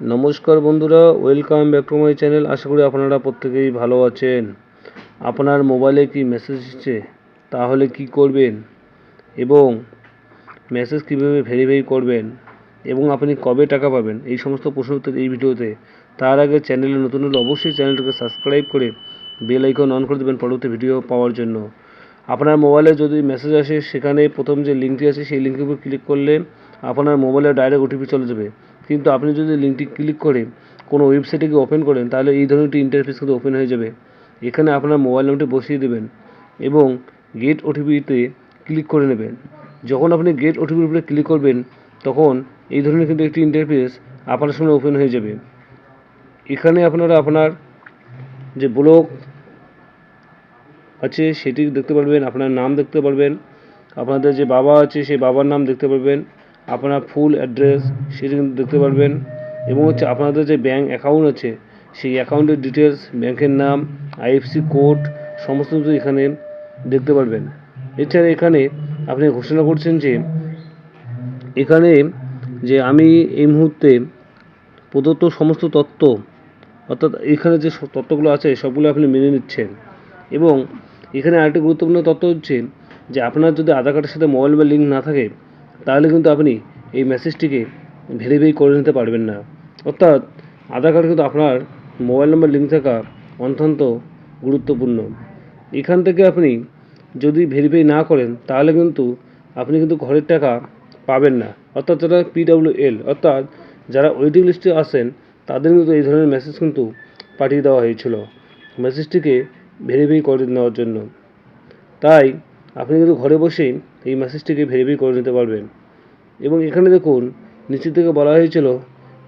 নমস্কার বন্ধুরা welcome back to my channel আশা করি আপনারা প্রত্যেকেই ভালো আছেন। আপনার মোবাইলে কি মেসেজ এসেছে? তাহলে কি করবেন? এবং মেসেজ কীভাবে ভেরিফাই করবেন? এবং আপনি কবে টাকা পাবেন? এই সমস্ত প্রশ্ন উত্তর এই ভিডিওতে। তার আগে চ্যানেলে নতুন হলে অবশ্যই চ্যানেলটিকে সাবস্ক্রাইব করে বেল আইকন অন করে দেবেন পরবর্তী ভিডিও পাওয়ার জন্য। আপনার মোবাইলে যদি মেসেজ আসে, সেখানে প্রথম যে লিঙ্কটি আছে, সেই লিঙ্কের উপর ক্লিক করলে আপনার মোবাইলে ডাইরেক্ট ওটিপি চলে যাবে। কিন্তু আপনি যদি লিঙ্কটি ক্লিক করে কোনো ওয়েবসাইটে গিয়ে ওপেন করেন, তাহলে এই ধরনের একটি ইন্টারফেস কিন্তু ওপেন হয়ে যাবে। এখানে আপনার মোবাইল নাম্বারটি বসিয়ে দেবেন এবং গেট ওটিপিতে ক্লিক করে নেবেন। যখন আপনি গেট ওটিপির উপরে ক্লিক করবেন, তখন এই ধরনের কিন্তু একটি ইন্টারফেস আপনার সামনে ওপেন হয়ে যাবে। এখানে আপনারা আপনার যে ব্লক আছে, সেটি দেখতে পারবেন, আপনার নাম দেখতে পারবেন, আপনাদের যে বাবা আছে, সেই বাবার নাম দেখতে পারবেন। আপনার ফুল অ্যাড্রেস সেটি কিন্তু দেখতে পারবেন এবং হচ্ছে আপনাদের যে ব্যাঙ্ক অ্যাকাউন্ট আছে, সেই অ্যাকাউন্টের ডিটেলস ব্যাংকের নাম আইএফসি কোড সমস্ত কিছু এখানে দেখতে পারবেন। এছাড়া এখানে আপনি ঘোষণা করছেন যে, এখানে যে আমি এই মুহূর্তে প্রদত্ত সমস্ত তত্ত্ব অর্থাৎ এখানে যে তত্ত্বগুলো আছে, সবগুলো আপনি মেনে নিচ্ছেন। এবং এখানে আরেকটি গুরুত্বপূর্ণ তথ্য হচ্ছে যে, আপনার যদি আধার কার্ডের সাথে মোবাইল নাম্বার লিঙ্ক না থাকে তাহলে কিন্তু আপনি এই মেসেজটিকে ভেরিফাই করে নিতে পারবেন না। অর্থাৎ আধার কার্ড কিন্তু আপনার মোবাইল নম্বর লিঙ্ক থাকা অত্যন্ত গুরুত্বপূর্ণ। এখান থেকে আপনি যদি ভেরিফাই না করেন, তাহলে কিন্তু আপনি কিন্তু ঘরের টাকা পাবেন না। অর্থাৎ যারা পিডাব্লিউএল অর্থাৎ যারা ওয়েটিং লিস্টে আসেন তাদের কিন্তু এই ধরনের মেসেজ কিন্তু পাঠিয়ে দেওয়া হয়েছিল। মেসেজটিকে ভেরিফাই করে নেওয়ার জন্য। তাই আপনি কিন্তু ঘরে বসেই এই মেসেজটিকে ভেরিফাই করে নিতে পারবেন। এবং এখানে দেখুন নিচের থেকে বলা হয়েছিল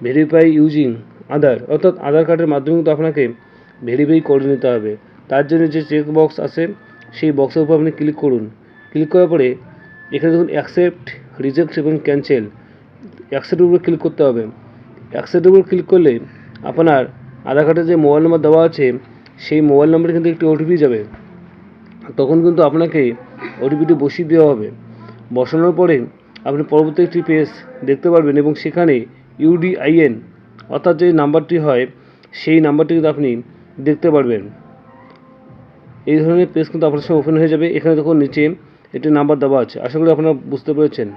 ভেরিফাই ইউজিং আধার অর্থাৎ আধার কার্ডের মাধ্যমে কিন্তু আপনাকে ভেরিফাই করে নিতে হবে। তার জন্য যে চেক বক্স আছে, সেই বক্সের উপর আপনি ক্লিক করুন। ক্লিক করার পরে, এখানে দেখুন অ্যাকসেপ্ট রিজেক্ট এবং ক্যান্সেল অ্যাকসেপ্টের উপর ক্লিক করতে হবে। অ্যাকসেপ্টের উপর ক্লিক করলে আপনার আধার কার্ডের যে মোবাইল নাম্বার দেওয়া আছে, সেই মোবাইল নাম্বারে কিন্তু একটি ওটিপি যাবে। তখন কিন্তু আপনাকে ওটিপিটি বসিয়ে দেওয়া হবে। বসানোর পরে আপনি পরবর্তী একটি পেজ দেখতে পারবেন এবং সেখানে ইউডিআইএন অর্থাৎ যে নাম্বারটি হয়, সেই নাম্বারটি কিন্তু আপনি দেখতে পারবেন। এই ধরনের পেজ কিন্তু আপনার সঙ্গে ওপেন হয়ে যাবে। এখানে দেখুন নিচে একটি নাম্বার দেওয়া আছে। আশা করি আপনারা বুঝতে পেরেছেন।